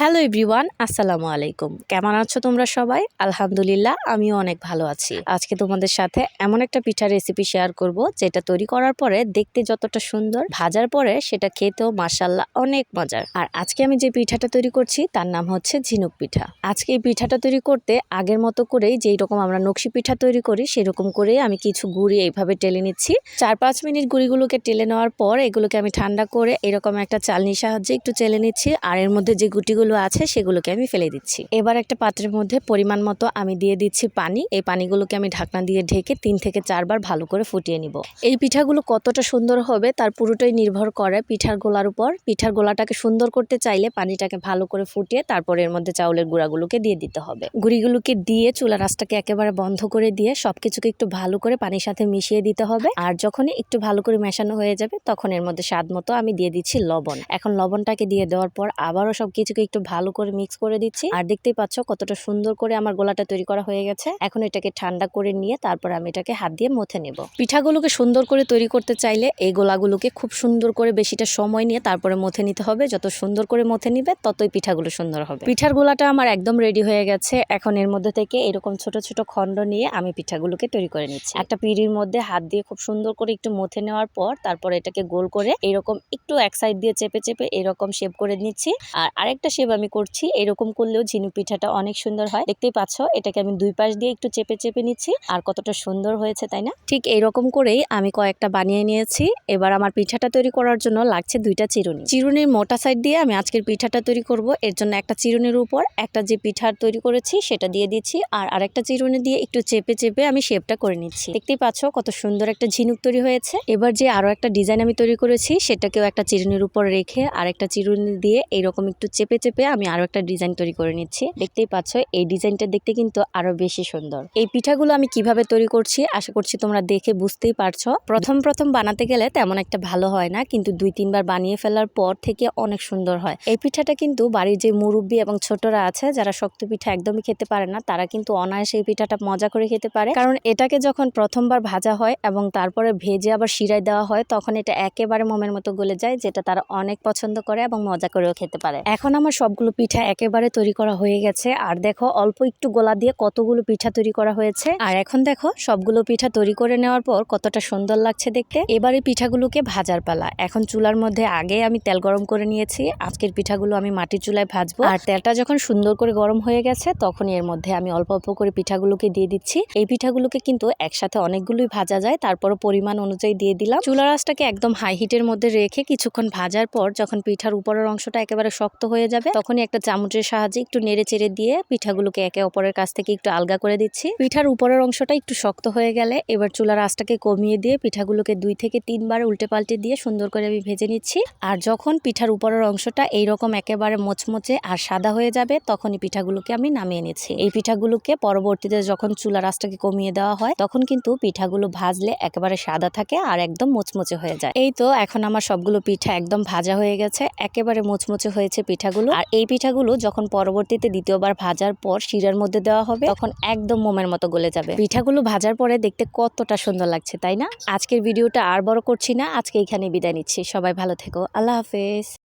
Hello everyone, আসসালামু আলাইকুম। কেমন আছো তোমরা সবাই? আলহামদুলিল্লাহ, আমিও অনেক ভালো আছি। আজকে তোমাদের সাথে এমন একটা পিঠার রেসিপি শেয়ার করব, যেটা তৈরি করার পরে দেখতে যতটা সুন্দর, ভাজার পরে সেটা খেতেও মাসাল্লাহ অনেক মজার। আর আজকে আমি যে পিঠাটা তৈরি করছি, তার নাম হচ্ছে ঝিনুক পিঠা। আজকে এই পিঠাটা তৈরি করতে আগের মতো করেই যেই রকম আমরা নকশি পিঠা তৈরি করি, সেরকম করেই আমি কিছু গুড়ি এইভাবে টেলে নিচ্ছি। চার পাঁচ মিনিট গুড়িগুলোকে টেলে নেওয়ার পর এগুলোকে আমি ঠান্ডা করে এরকম একটা চালনির সাহায্যে একটু চেলে নিচ্ছি। আর এর মধ্যে যে গুটিগুলো আছে সেগুলোকে আমি ফেলে দিচ্ছি। এবার একটা পাত্রের মধ্যে পরিমাণ মতো আমি দিয়ে দিচ্ছি পানি। এই পানিগুলোকে আমি ঢাকনা দিয়ে ঢেকে তিন থেকে চারবার ভালো করে ফুটিয়ে নিব। এই পিঠাগুলো কতটা সুন্দর হবে তার পুরোটাই নির্ভর করে পিঠার গোলার উপর। পিঠার গোলাটাকে সুন্দর করতে চাইলে পানিটাকে ভালো করে ফুটিয়ে তারপর এর মধ্যে চাউলের গুঁড়াগুলোকে দিয়ে দিতে হবে। গুঁড়িগুলোকে দিয়ে চুলা রাসটাকে একেবারে বন্ধ করে দিয়ে সবকিছুকে একটু ভালো করে পানির সাথে মিশিয়ে দিতে হবে। আর যখনই একটু ভালো করে মেশানো হয়ে যাবে তখন এর মধ্যে স্বাদ মতো আমি দিয়ে দিচ্ছি লবণ। এখন লবণটাকে দিয়ে দেওয়ার পর আবারও সবকিছুকে একটু ভালো করে মিক্স করে দিচ্ছি। আর দেখতেই পাচ্ছ কতটা সুন্দর করে আমার গোলাটা তৈরি করা হয়ে গেছে। এখন এটাকে ঠান্ডা করে নিয়ে তারপর আমি এটাকে হাত দিয়ে মথে নেব। পিঠাগুলোকে সুন্দর করে তৈরি করতে চাইলে এই গোলাগুলোকে খুব সুন্দর করে বেশিটা সময় নিয়ে তারপরে মথে নিতে হবে। যত সুন্দর করে মথে নিবে, ততই পিঠাগুলো সুন্দর হবে। পিঠার গোলাটা আমার একদম রেডি হয়ে গেছে। এখন এর মধ্যে থেকে এরকম ছোট ছোট খণ্ড নিয়ে আমি পিঠাগুলোকে তৈরি করে নিচ্ছি। একটা পিড়ির মধ্যে হাত দিয়ে খুব সুন্দর করে একটু মথে নেওয়ার পর তারপর এটাকে গোল করে এরকম একটু এক সাইড দিয়ে চেপে চেপে এরকম শেপ করে নিচ্ছি। আর আরেকটা শেপ আমি করছি। এরকম করলেও ঝিনুক পিঠাটা অনেক সুন্দর হয়। দেখতেই পাচ্ছ, এটাকে আমি দুই পাশ দিয়ে একটু চেপে চেপে নিচ্ছি। আর কতটা সুন্দর হয়েছে, তাই না? ঠিক এইরকম করেই আমি কয়েকটা বানিয়ে নিয়েছি। এবার আমার পিঠাটা তৈরি করার জন্য লাগছে দুইটা চিরুনি। চিরুনির মোটা সাইড দিয়ে আমি আজকের পিঠাটা তৈরি করব। এর জন্য একটা চিরুনির উপর একটা যে পিঠার তৈরি করেছি, সেটা দিয়ে দিচ্ছি। আর আরেকটা চিরুনি দিয়ে একটু চেপে চেপে আমি শেপটা করে নিচ্ছি। দেখতেই পাচ্ছ, কত সুন্দর একটা ঝিনুক তৈরি হয়েছে। এবার যে আরও একটা ডিজাইন আমি তৈরি করেছি, সেটাকেও একটা চিরুনির উপর রেখে আর একটা চিরুনি দিয়ে এইরকম একটু চেপে চেপে আমি আরও একটা ডিজাইন তৈরি করে নিচ্ছি। দেখতেই পাচ্ছ, এই ডিজাইনটা দেখতে কিন্তু আরও বেশি সুন্দর। এই পিঠাগুলো আমি কীভাবে তৈরি করছি, আশা করছি তোমরা দেখে বুঝতেই পারছ। প্রথম প্রথম বানাতে গেলে তেমন একটা ভালো হয় না, কিন্তু দুই তিনবার বানিয়ে ফেলার পর থেকে অনেক সুন্দর হয়। এই পিঠাটা কিন্তু বাড়ির যে মুরব্বী এবং ছোটরা আছে, যারা শক্ত পিঠা একদমই খেতে পারে না, তারা কিন্তু অনায়াসে এই পিঠাটা মজা করে খেতে পারে। কারণ এটাকে যখন প্রথমবার ভাজা হয় এবং তারপরে ভেজে আবার শিরায় দেওয়া হয়, তখন এটা একেবারে মোমের মতো গলে যায়, যেটা তারা অনেক পছন্দ করে এবং মজা করেও খেতে পারে। এখন আমার সবগুলো পিঠা একেবারে তৈরি করা হয়ে গেছে। আর দেখো, অল্প একটু গোলা দিয়ে কতগুলো পিঠা তৈরি করা হয়েছে। আর এখন দেখো, সবগুলো পিঠা তৈরি করে নেওয়ার পর কতটা সুন্দর লাগছে দেখতে। এবারে পিঠাগুলোকে ভাজার পালা। এখন চুলার মধ্যে আগে আমি তেল গরম করে নিয়েছি। আজকের পিঠাগুলো আমি মাটির চুলায় ভাজবো। আর তেলটা যখন সুন্দর করে গরম হয়ে গেছে, তখন এর মধ্যে আমি অল্প অল্প করে পিঠাগুলোকে দিয়ে দিচ্ছি। এই পিঠাগুলোকে কিন্তু একসাথে অনেকগুলোই ভাজা যায়। তারপরও পরিমাণ অনুযায়ী দিয়ে দিলাম। চুলার আঁচটাকে একদম হাই হিটের মধ্যে রেখে কিছুক্ষণ ভাজার পর যখন পিঠার উপরের অংশটা একেবারে শক্ত হয়ে যাবে তখনই একটা চামচের সাহায্যে একটু নেড়ে চেড়ে দিয়ে পিঠাগুলোকে একে অপরের কাছ থেকে একটু আলগা করে দিচ্ছি। পিঠার উপরের অংশটা একটু শক্ত হয়ে গেলে এবার চুলার আঁচটাকে কমিয়ে দিয়ে পিঠাগুলোকে দুই থেকে তিনবার উল্টে পাল্টে দিয়ে সুন্দর করে আমি ভেজে নিচ্ছি। আর যখন পিঠার উপরের অংশটা এইরকম একেবারে মোচমোচে আর সাদা হয়ে যাবে, তখনই পিঠাগুলোকে আমি নামিয়ে নিচ্ছি। এই পিঠাগুলোকে পরবর্তীতে যখন চুলার আঁচটাকে কমিয়ে দেওয়া হয়, তখন কিন্তু পিঠাগুলো ভাজলে একেবারে সাদা থাকে আর একদম মোচমোচে হয়ে যায়। এই তো, এখন আমার সবগুলো পিঠা একদম ভাজা হয়ে গেছে। একেবারে মোচমোচে হয়েছে পিঠাগুলো। আর এই পিঠাগুলো যখন পরবর্তীতে দ্বিতীয়বার ভাজার পর শিরার মধ্যে দেওয়া হবে, তখন একদম মোমের মতো গলে যাবে। পিঠাগুলো ভাজার পরে দেখতে কতটা সুন্দর লাগছে, তাই না? আজকের ভিডিওটা আর বড় করছি না, আজকে এখানে বিদায় নিচ্ছি। সবাই ভালো থেকো। আল্লাহ হাফেজ।